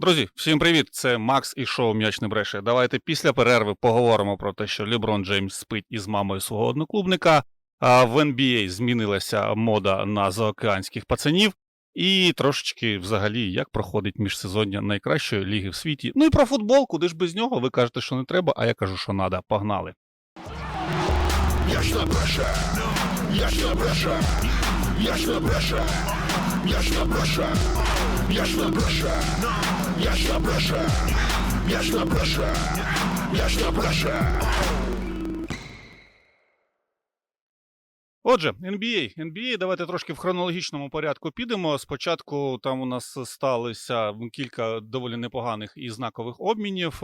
Друзі, всім привіт! Це Макс і шоу М'яч не бреше. Давайте після перерви поговоримо про те, що Леброн Джеймс спить із мамою свого одноклубника. А в NBA змінилася мода на заокеанських пацанів. І трошечки взагалі як проходить міжсезоння найкращої ліги в світі. Ну і про футбол, куди ж без нього. Ви кажете, що не треба, а я кажу, що надо. Погнали. Я ж не бреше, я ж не бреше, я ж я ж не бреше, я ж не я ж не бреше, я ж не бреше, я ж не бреше. Отже, NBA. NBA, давайте трошки в хронологічному порядку підемо. Спочатку там у нас сталося кілька доволі непоганих і знакових обмінів.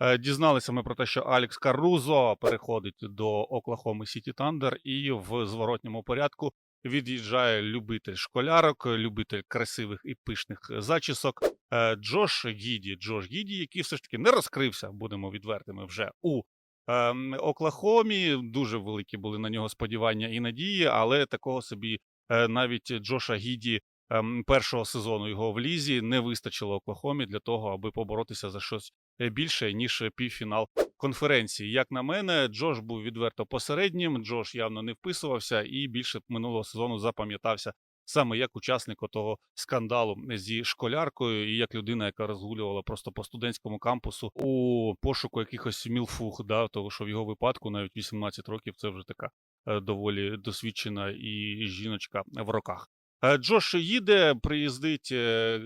Е, Дізналися ми про те, що Алекс Карузо переходить до Оклахоми Сіті Тандер і в зворотньому порядку від'їжджає любитель школярок, любитель красивих і пишних зачісок. е, Джош Гіді. Джош Гіді, який все ж таки не розкрився, будемо відвертими вже у ем, Оклахомі. Дуже великі були на нього сподівання і надії, але такого собі е, навіть Джоша Гіді ем, першого сезону його в лізі не вистачило Оклахомі для того, аби поборотися за щось е, більше ніж півфінал конференції. Як на мене, Джош був відверто посереднім. Джош явно не вписувався і більше минулого сезону запам'ятався. Саме як учасник того скандалу зі школяркою, і як людина, яка розгулювала просто по студентському кампусу у пошуку якихось мілфух, да, того що в його випадку навіть 18 років це вже така е, доволі досвідчена і жіночка в роках. Е, Джош їде, приїздить е,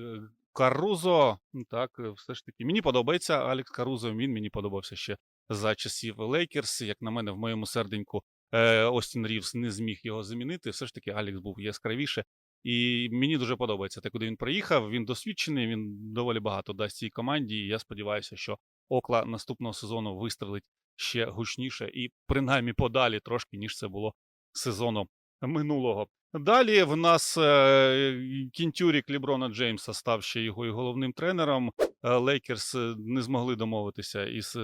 Карузо. Так, е, все ж таки. Мені подобається Алекс Карузо. Він мені подобався ще за часів Лейкерс. Як на мене, в моєму серденьку е, Остін Рівс не зміг його замінити. Все ж таки, Алекс був яскравіше. І мені дуже подобається те, куди він приїхав. Він досвідчений, він доволі багато дасть цій команді. І я сподіваюся, що Окла наступного сезону вистрелить ще гучніше і принаймні подалі трошки, ніж це було сезону минулого. Далі в нас е, кінтюрік Ліброна Джеймса став ще його і головним тренером. Е, Лейкерс е, не змогли домовитися із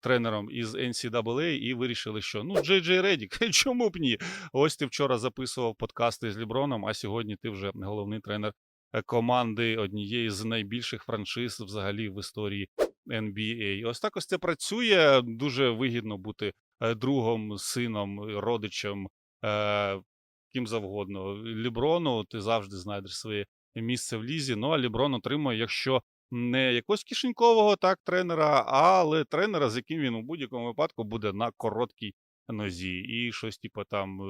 тренером із NCAA і вирішили, що ну Джей Джей Редік, чому б ні? Ось ти вчора записував подкасти з Ліброном, а сьогодні ти вже головний тренер команди однієї з найбільших франшиз взагалі в історії NBA. Ось так ось це працює. Дуже вигідно бути другом, сином, родичем. Е, ким завгодно. Ліброну ти завжди знайдеш своє місце в лізі. Ну а Ліброн отримує, якщо не якогось кишенькового так тренера, але тренера, з яким він у будь-якому випадку буде на короткій нозі. І щось, типу, там.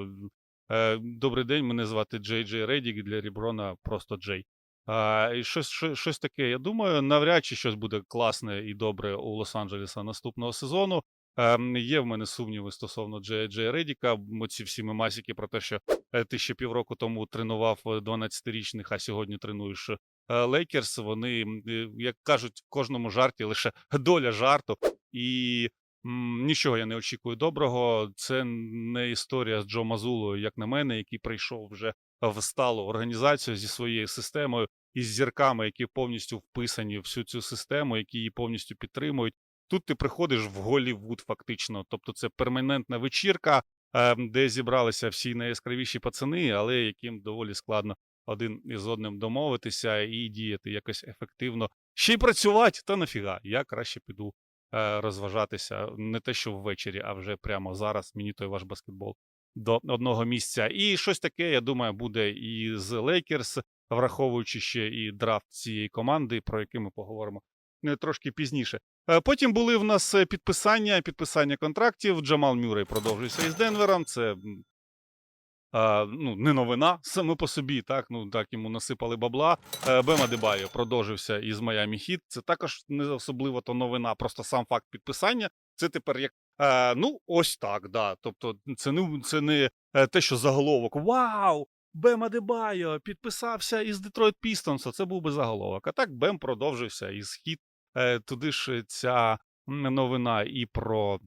е, Добрий день, мене звати Джей Джей Редік, для Ліброна просто Джей. А, і щось, щось, щось таке. Я думаю, навряд чи щось буде класне і добре у Лос-Анджелеса наступного сезону. Ем, є в мене сумніви стосовно Джея Джея Редіка. Оці всі мемасики про те, що е, ти ще півроку тому тренував е, 12-річних, а сьогодні тренуєш е, Лейкерс. Вони, е, як кажуть, в кожному жарті лише доля жарту. І м, нічого я не очікую доброго. Це не історія з Джо Мазулою, як на мене, який прийшов вже в сталу організацію зі своєю системою із зірками, які повністю вписані в всю цю систему, які її повністю підтримують. Тут ти приходиш в Голлівуд, фактично. Тобто це перманентна вечірка, е, де зібралися всі найяскравіші пацани, але яким доволі складно один із одним домовитися і діяти якось ефективно. Ще й працювати, та нафіга. Я краще піду е, розважатися не те, що ввечері, а вже прямо зараз. Мені той ваш баскетбол до одного місця. І щось таке, я думаю, буде і з Лейкерс, враховуючи ще і драфт цієї команди, про який ми поговоримо трошки пізніше. Е, Потім були в нас е, підписання, підписання контрактів. Джамал Мюррей продовжується із Денвером. Це ну, не новина саме по собі, так ну так йому насипали бабла. Е, Бема Дебайо продовжився із Майами Хіт. Це також не особливо то новина, просто сам факт підписання. Це тепер як е, ну ось так. да. Тобто, це не це не е, те, що заголовок Вау! Бем Адебайо підписався із Детройт Пістонса. Це був би заголовок. А так Бем продовжився із Хіт. Е, Туди ж ця новина і про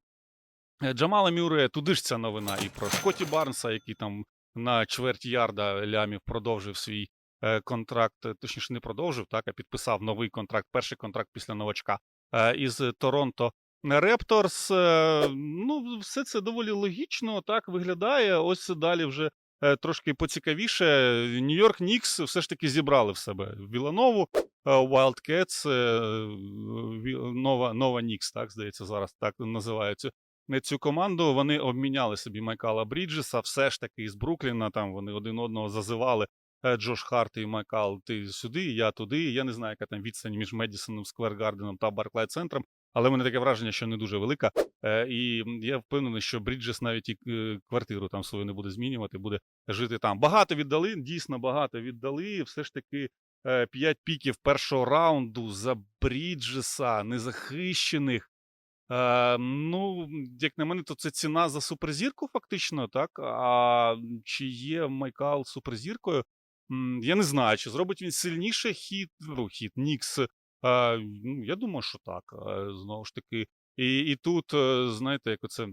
е, Джамала Мюррея, туди ж ця новина і про Шкоті Барнса, який там на чверть ярда лямів продовжив свій е, контракт, точніше не продовжив, так, а підписав новий контракт, перший контракт після новачка із Торонто Репторс. Ну, все це доволі логічно так виглядає. Ось далі вже трошки поцікавіше. Нью-Йорк Нікс все ж таки зібрали в себе Віланову, е, Wildcats, е, Нова, Нова Нікс, так, здається, зараз так називають цю, е, команду. Вони обміняли собі Майкала Бріджеса, все ж таки із Брукліна, там вони один одного зазивали. е, Джош Харт і Майкал, ти сюди, я туди. Я не знаю, яка там відстань між Медісоном, Сквер Гарденом та Барклай центром, але в мене таке враження, що не дуже велика. Е, і я впевнений, що Бріджес навіть і е, квартиру там свою не буде змінювати, буде жити там. Багато віддали, дійсно багато віддали. Все ж таки е, п'ять піків першого раунду за Бріджеса, незахищених. Е, ну, як на мене, то це ціна за суперзірку, фактично, так? А чи є Майкал суперзіркою? Я не знаю, чи зробить він сильніше хід, ну, хід Нікс. Е, ну, я думаю, що так. Е, Знову ж таки. І, і тут, е, знаєте, як оце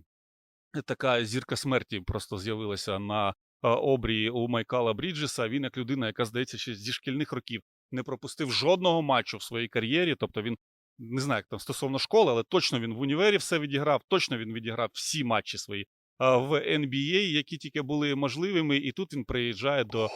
така зірка смерті просто з'явилася на е, обрії у Майкала Бріджеса. Він як людина, яка, здається, ще зі шкільних років не пропустив жодного матчу в своїй кар'єрі. Тобто він не знаю, як там стосовно школи, але точно він в універі все відіграв, точно він відіграв всі матчі свої в NBA, які тільки були можливими, і тут він приїжджає до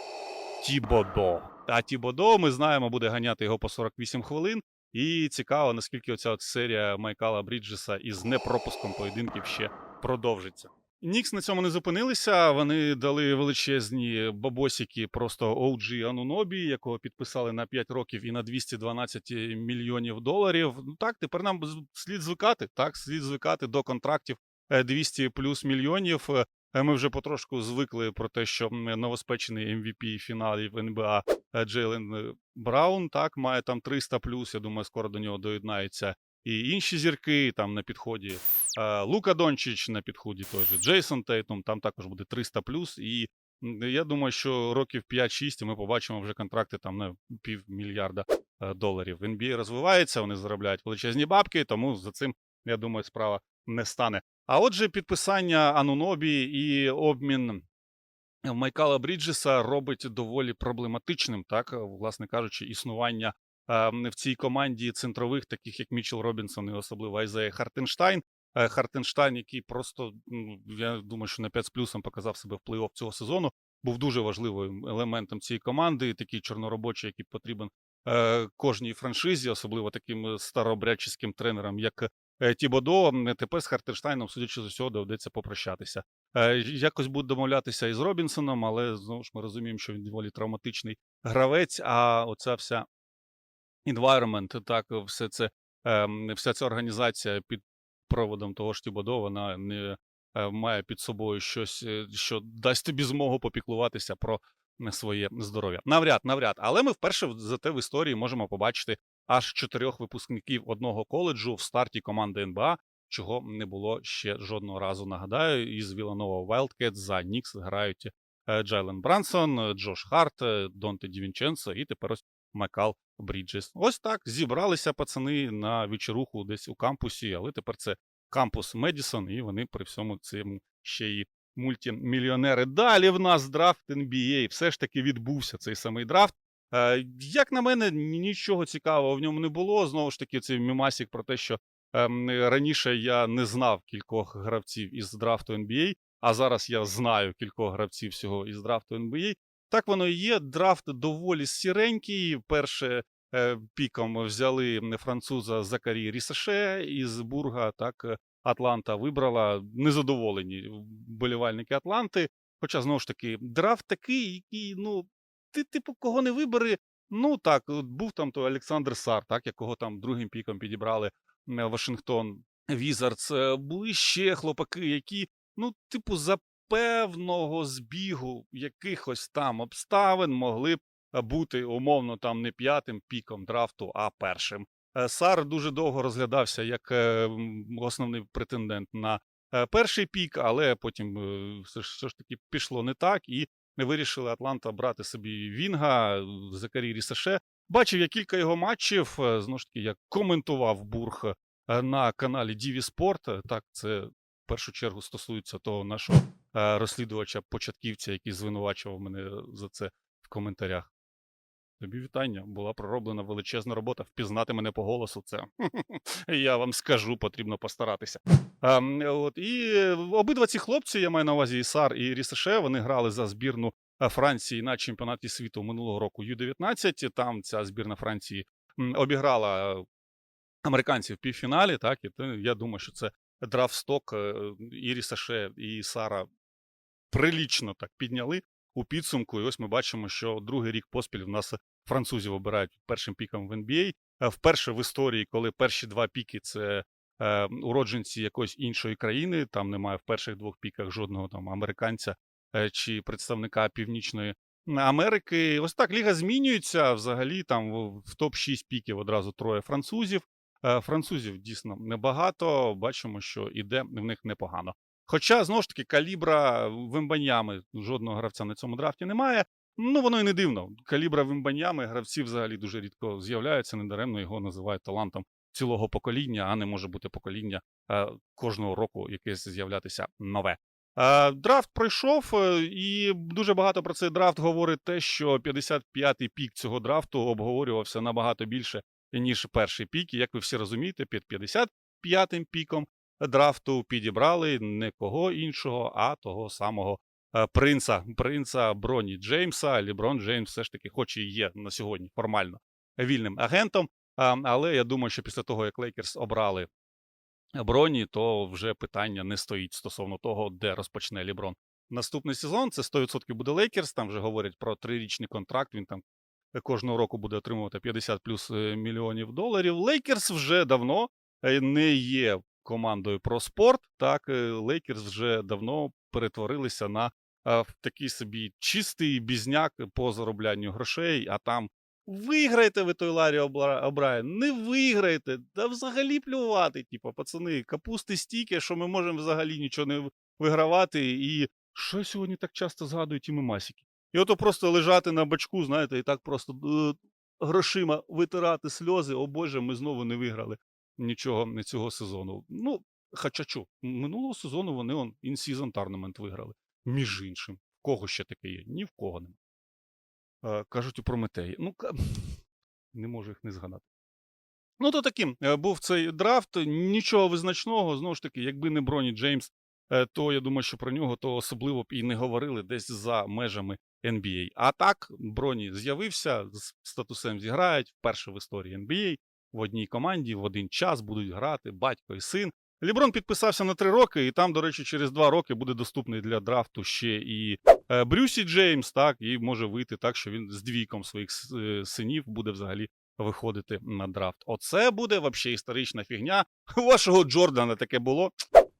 Тібодо. А Тібодо, ми знаємо, буде ганяти його по 48 хвилин. І цікаво, наскільки оця от серія Майкала Бріджеса із непропуском поєдинків ще продовжиться. Нікс на цьому не зупинилися. Вони дали величезні бабосики просто OG Анунобі, якого підписали на 5 років і на 212 мільйонів доларів. Ну так, тепер нам слід звикати. Так, слід звикати до контрактів е, 200 плюс мільйонів. Е, Ми вже потрошку звикли про те, що новоспечений MVP фіналів НБА е, Джейлен е, Браун так має там 300 плюс. Я думаю, скоро до нього доєднаються і інші зірки там на підході. Лука Дончич на підході той же Джейсон Тейтум, там також буде 300 плюс. І я думаю, що років 5-6 ми побачимо вже контракти там на півмільярда доларів. NBA розвивається, вони заробляють величезні бабки, тому за цим, я думаю, справа не стане. А отже, підписання Анунобі і обмін Майкала Бріджеса робить доволі проблематичним, так, власне кажучи, існування в цій команді центрових, таких як Мічел Робінсон і особливо Айзея Хартенштайн. Е, Хартенштайн, який просто, ну, я думаю, що на 5 з плюсом показав себе в плей-офф цього сезону, був дуже важливим елементом цієї команди, такий чорноробочий, який потрібен е, кожній франшизі, особливо таким е, старообрядчиським тренерам, як Тібодо. Тепер з Хартенштайном, судячи з усього, доведеться попрощатися. Якось будуть домовлятися із Робінсоном, але знову ж ми розуміємо, що він доволі травматичний гравець, а оця вся environment, так, все це, ем, вся ця організація під проводом того ж Тібодо, вона не е, має під собою щось, е, що дасть тобі змогу попіклуватися про е, своє здоров'я. Навряд, навряд. Але ми вперше в- зате в історії можемо побачити аж чотирьох випускників одного коледжу в старті команди НБА, чого не було ще жодного разу. Нагадаю, із Віланова Wildcats за Нікс грають е, Джайлен Брансон, е, Джош Харт, е, Донте Дівінченцо і тепер ось Макал Бріджес. Ось так зібралися пацани на вечоруху десь у кампусі, але тепер це кампус Медісон, і вони при всьому цьому ще й мультимільйонери. Далі в нас драфт NBA. Все ж таки відбувся цей самий драфт. Е, Як на мене, нічого цікавого в ньому не було. Знову ж таки, цей мімасік про те, що ем, раніше я не знав кількох гравців із драфту NBA, а зараз я знаю кількох гравців всього із драфту NBA. Так воно і є. Драфт доволі сіренький. Перше піком взяли француза Закарі Рісаше із Бурга. Так е, Атланта вибрала незадоволені болівальники Атланти. Хоча знову ж таки, драфт такий, який, ну, ти, типу, кого не вибери. Ну так, був там той Олександр Сар, так, якого там другим піком підібрали е, Вашингтон Візардс. Е, Були ще хлопаки, які, ну, типу, за певного збігу якихось там обставин могли б е, бути умовно там не п'ятим піком драфту, а першим. Е, Сар дуже довго розглядався як е, основний претендент на е, перший пік, але потім е, все ж, таки пішло не так, і вирішили Атланта брати собі Вінга, е, Закарі Рісаше. Бачив я кілька його матчів. е, Знову ж таки, я коментував Бург е, на каналі Діві Спорт. Е, Так, це в першу чергу стосується того нашого е, розслідувача початківця, який звинувачував мене за це в коментарях. Тобі вітання. Була пророблена величезна робота. Впізнати мене по голосу. Це я вам скажу, потрібно постаратися. А, от і е, обидва ці хлопці, я маю на увазі Ісар і Рісеше, вони грали за збірну е, Франції на чемпіонаті світу минулого року Ю-19. Там ця збірна Франції обіграла американців в півфіналі. Так, і я думаю, що це драфсток е, і Рісаше, і Сара прилічно так підняли у підсумку. І ось ми бачимо, що другий рік поспіль в нас французів обирають першим піком в NBA. Е, Вперше в історії, коли перші два піки це е, уродженці якоїсь іншої країни, там немає в перших двох піках жодного там американця е, чи представника Північної Америки. Ось так ліга змінюється. Взагалі там в, в топ-6 піків одразу троє французів. Французів дійсно небагато. Бачимо, що іде в них непогано. Хоча, знову ж таки, калібра вимбаньями жодного гравця на цьому драфті немає. Ну, воно і не дивно. Калібра вимбаньями гравці взагалі дуже рідко з'являються, недаремно його називають талантом цілого покоління, а не може бути покоління е, кожного року якесь з'являтися нове. Е, драфт пройшов, е, і дуже багато про цей драфт говорить те, що 55-й пік цього драфту обговорювався набагато більше, ніж перший пік. І як ви всі розумієте, під 55-м піком драфту підібрали не кого іншого, а того самого принца, принца Броні Джеймса. Ліброн Джеймс все ж таки, хоч і є на сьогодні формально вільним агентом. Але я думаю, що після того, як Лейкерс обрали Броні, то вже питання не стоїть стосовно того, де розпочне Ліброн. Наступний сезон це 100% буде Лейкерс. Там вже говорять про трирічний контракт. Він там кожного року буде отримувати 50 плюс е, мільйонів доларів. Лейкерс вже давно е, не є командою про спорт. Так, е, Лейкерс вже давно перетворилися на е, такий собі чистий бізняк по зароблянню грошей, а там. Виграєте ви той Ларі Обра- Обрайен, не виграєте, да взагалі плювати, типу, пацани, капусти стільки, що ми можемо взагалі нічого не вигравати. І що сьогодні так часто згадують і мемасики? І ото просто лежати на бачку, знаєте, і так просто е, грошима витирати сльози. О Боже, ми знову не виграли нічого цього сезону. Ну, хоча чу, минулого сезону вони он in-season tournament виграли. Між іншим. В кого ще таке є? Ні в кого нема. Е, кажуть у Прометеї. Ну, не можу їх не згадати. Ну, то таким е, був цей драфт. Нічого визначного. Знову ж таки, якби не Броні Джеймс, е, то я думаю, що про нього то особливо б і не говорили десь за межами NBA. А так, Броні з'явився з статусом зіграють вперше в історії NBA в одній команді в один час будуть грати батько і син. Ліброн підписався на три роки, і там, до речі, через два роки буде доступний для драфту ще і е, Брюсі Джеймс, так, і може вийти так, що він з двійком своїх е, синів буде взагалі виходити на драфт. Оце буде взагалі історична фігня. У вашого Джордана таке було?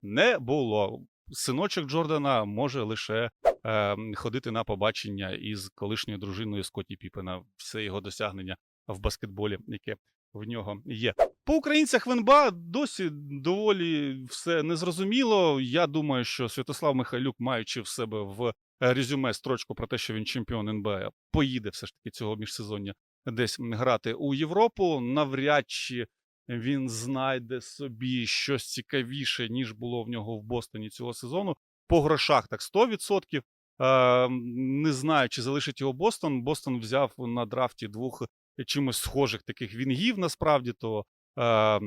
Не було. Синочок Джордана може лише е, ходити на побачення із колишньою дружиною Скотті Піпена. Все його досягнення в баскетболі, яке в нього є. По українцях в НБА досі доволі все незрозуміло. Я думаю, що Святослав Михайлюк, маючи в себе в резюме строчку про те, що він чемпіон НБА, поїде все ж таки цього міжсезоння десь грати у Європу. Навряд чи він знайде собі щось цікавіше, ніж було в нього в Бостоні цього сезону. По грошах так 100%. Е, не знаю, чи залишить його Бостон. Бостон взяв на драфті двох чимось схожих таких вінгів, насправді, то е,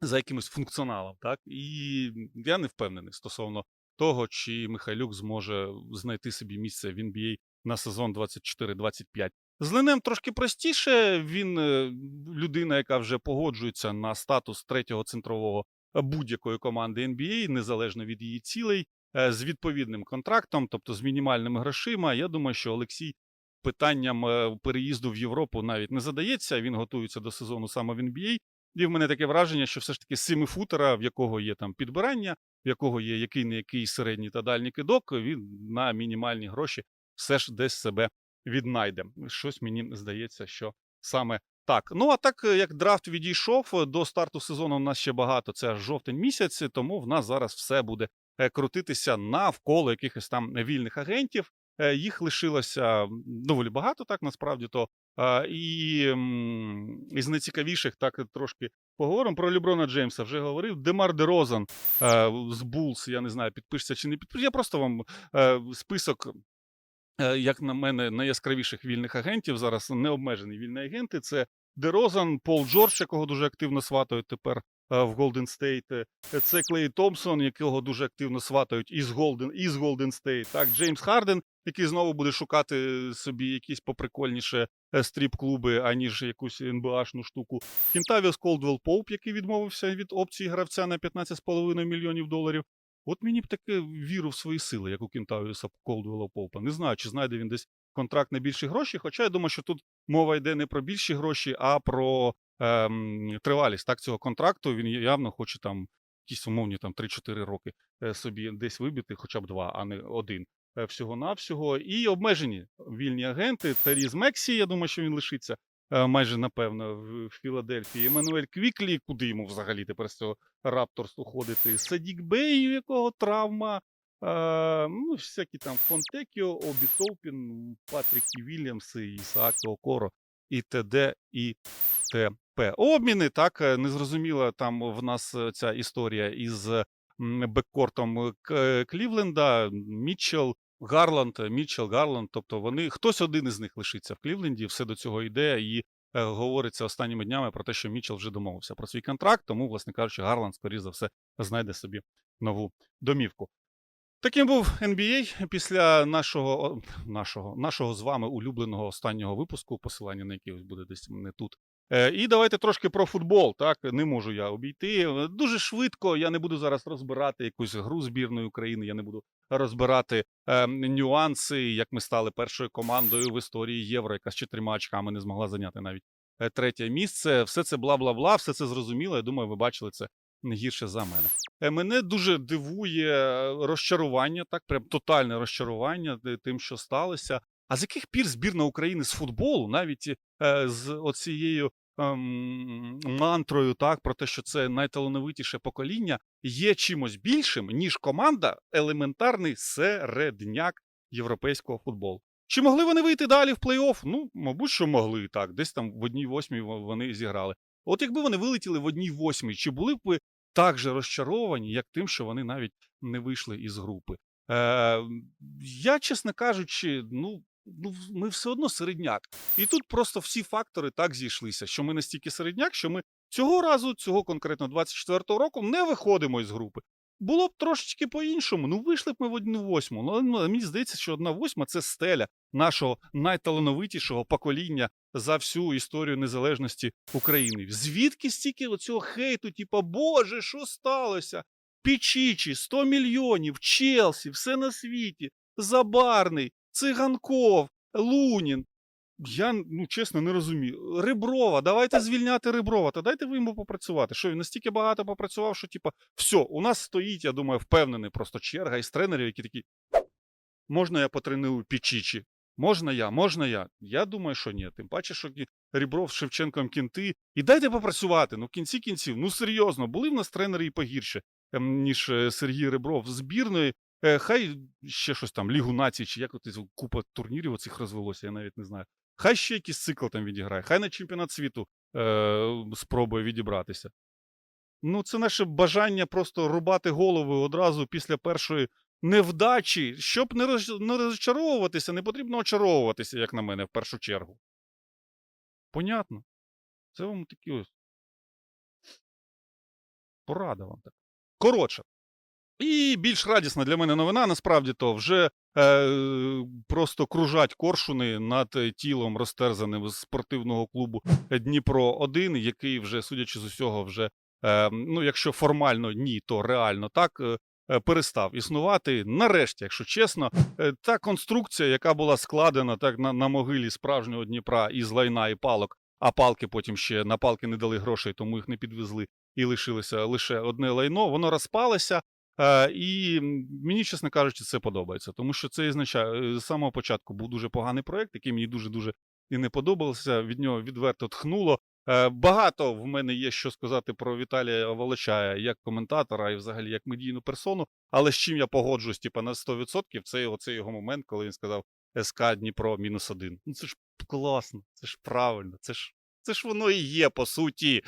за якимось функціоналом. Так? І я не впевнений стосовно того, чи Михайлюк зможе знайти собі місце в NBA на сезон 24-25. З Ленем трошки простіше. Він е, людина, яка вже погоджується на статус третього центрового будь-якої команди NBA, незалежно від її цілей, е, з відповідним контрактом, тобто з мінімальними грошима. Я думаю, що Олексій питанням е, переїзду в Європу навіть не задається. Він готується до сезону саме в NBA. І в мене таке враження, що все ж таки семифутера, в якого є там підбирання, в якого є який не який середній та дальній кидок, він на мінімальні гроші все ж десь себе віднайде. Щось мені здається, що саме так. Ну а так е, як драфт відійшов е, до старту сезону, у нас ще багато. Це жовтень місяць, тому в нас зараз все буде крутитися навколо якихось там вільних агентів. Е, Їх лишилося доволі багато, так насправді то. І із найцікавіших, так трошки поговоримо про Ліброна Джеймса. Вже говорив. Демар Дерозан е, з Булс, я не знаю, підпишеться чи не підпишеться. Я просто вам е, список як на мене, найяскравіших вільних агентів зараз необмежені вільні агенти. Це Дерозан, Пол Джордж, якого дуже активно сватають тепер в Голден Стейт. Е, Це Клей Томпсон, якого дуже активно сватають із Голден із Голден Стейт. Так, Джеймс Харден, який знову буде шукати собі якісь поприкольніше е, стріп-клуби, аніж якусь НБАшну штуку. Кінтавіус Колдвелл Поуп, який відмовився від опції гравця на 15,5 мільйонів доларів. От мені б таке віру в свої сили, як у Кінтавіуса Колдвелла Поупа. Не знаю, чи знайде він десь контракт на більші гроші. Хоча я думаю, що тут мова йде не про більші гроші, а про ем, тривалість так, цього контракту. Він явно хоче там якісь умовні там 3-4 роки е, собі десь вибити, хоча б два, а не один. е, Всього-навсього. І обмежені вільні агенти. Теріз Мексі, я думаю, що він лишиться е, майже напевно в Філадельфії. Еммануель Квіклі, куди йому взагалі тепер з цього Рапторс уходити? Садік Бей, у якого травма. Е, ну, всякі там Фонтекіо, Обі Товпін, Патріки Вільямси, Ісааки Окоро, і т.д. і т.п. Обміни, так, е, незрозуміла там в нас е, ця історія із беккортом е, е, Клівленда, Мітчелл, Гарланд, Мітчелл, Гарланд, тобто вони, хтось один із них лишиться в Клівленді, все до цього йде, і говориться останніми днями про те, що Мітчелл вже домовився про свій контракт, тому, власне кажучи, Гарланд, скоріш за все, знайде собі нову домівку. Таким був NBA після нашого, нашого, нашого з вами улюбленого останнього випуску, посилання на який буде десь не тут. Е, і давайте трошки про футбол. Так, не можу я обійти. Дуже швидко. Я не буду зараз розбирати якусь гру збірної України. Я не буду розбирати е, нюанси, як ми стали першою командою в історії євро, яка з чотирма очками не змогла зайняти навіть е, третє місце. Все це бла бла бла, все це зрозуміло. Я думаю, ви бачили це не гірше за мене. Е, Мене дуже дивує е, розчарування, так прям тотальне розчарування е, тим, що сталося. А з яких пір збірна України з футболу, навіть з оцією ем, мантрою, так про те, що це найталановитіше покоління, є чимось більшим, ніж команда елементарний середняк європейського футболу. Чи могли вони вийти далі в плей-офф? Ну, мабуть, що могли так. Десь там в одній восьмій вони зіграли. От якби вони вилетіли в одній восьмій, чи були б ви так же розчаровані, як тим, що вони навіть не вийшли із групи? Е, я, чесно кажучи, ну, ну, ми все одно середняк. І тут просто всі фактори так зійшлися, що ми настільки середняк, що ми цього разу, цього конкретно 24-го року, не виходимо із групи. Було б трошечки по-іншому. Ну, вийшли б ми в одну восьму. Ну, але мені здається, що одна восьма це стеля нашого найталановитішого покоління за всю історію незалежності України. Звідки стільки оцього хейту, типа, Боже, що сталося? Пічічі, 100 мільйонів, Челсі, все на світі, Забарний, Циганков, Лунін. Я, ну, чесно, не розумію. Риброва, давайте звільняти Риброва, та дайте ви йому попрацювати. Що він настільки багато попрацював, що, типа, все, у нас стоїть, я думаю, впевнений просто черга із тренерів, які такі. Можна я потреную Пічічі? Можна я, можна я. Я думаю, що ні. Тим паче, що Рібров з Шевченком кінти. І дайте попрацювати. Ну, в кінці кінців, ну серйозно, були в нас тренери і погірше, ем, ніж е, Сергій Ребров з збірної. Е, Хай ще щось там, Лігу націй, чи як от купа турнірів оцих розвелося, я навіть не знаю. Хай ще якийсь цикл там відіграє, хай на чемпіонат світу е, спробує відібратися. Ну, це наше бажання просто рубати голови одразу після першої невдачі. Щоб не, роз... не розчаровуватися, не потрібно очаровуватися, як на мене, в першу чергу. Понятно. Це вам такі ось. Порада вам так. Коротше. І більш радісна для мене новина, насправді то вже е, просто кружать коршуни над тілом розтерзаним з спортивного клубу Дніпро 1 який вже, судячи з усього, вже е, ну, якщо формально ні, то реально так. е, Перестав існувати. Нарешті, якщо чесно, е, та конструкція, яка була складена так на, на могилі справжнього Дніпра із лайна і палок, а палки потім ще на палки не дали грошей, тому їх не підвезли, і лишилося лише одне лайно. Воно розпалося. Е, і мені, чесно кажучи, це подобається, тому що це означає е, з самого початку був дуже поганий проект, який мені дуже дуже і не подобався. Від нього відверто тхнуло. Е, Багато в мене є що сказати про Віталія Волочая як коментатора і взагалі як медійну персону. Але з чим я погоджуюсь, типа на 100%, це його, це його момент, коли він сказав СК Дніпро мінус один. Ну це ж класно, це ж правильно, це ж це ж воно і є по суті.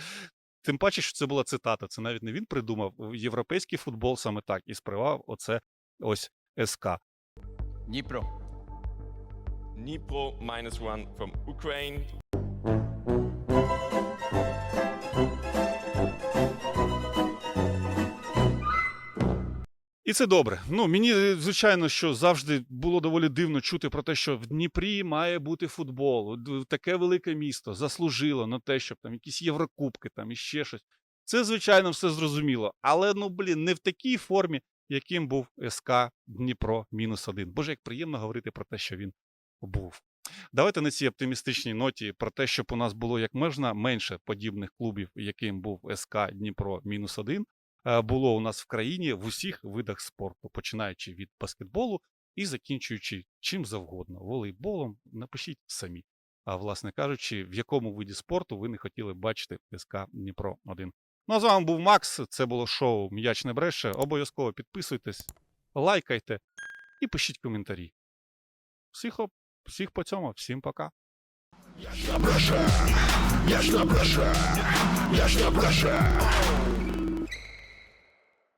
Тим паче, що це була цитата. Це навіть не він придумав. Європейський футбол саме так і спривав оце ось СК. Дніпро. Dnipro minus one from Ukraine. І це добре. Ну мені е, звичайно, що завжди було доволі дивно чути про те, що в Дніпрі має бути футбол. Таке велике місто заслужило на те, щоб там якісь єврокубки, там і ще щось. Це звичайно все зрозуміло. Але ну блін, не в такій формі, яким був СК Дніпро мінус один. Боже, як приємно говорити про те, що він був. Давайте на цій оптимістичній ноті про те, щоб у нас було як можна менше подібних клубів, яким був СК Дніпро мінус один е, було у нас в країні в усіх видах спорту, починаючи від баскетболу і закінчуючи чим завгодно, волейболом. Напишіть самі. А власне кажучи, в якому виді спорту ви не хотіли бачити СК Дніпро 1. Ну а з вами був Макс. Це було шоу М'яч не бреше. Обов'язково підписуйтесь, лайкайте і пишіть коментарі. Всіх, всіх по цьому, всім пока. Я ж не брешу, я ж не брешу, я ж не брешу,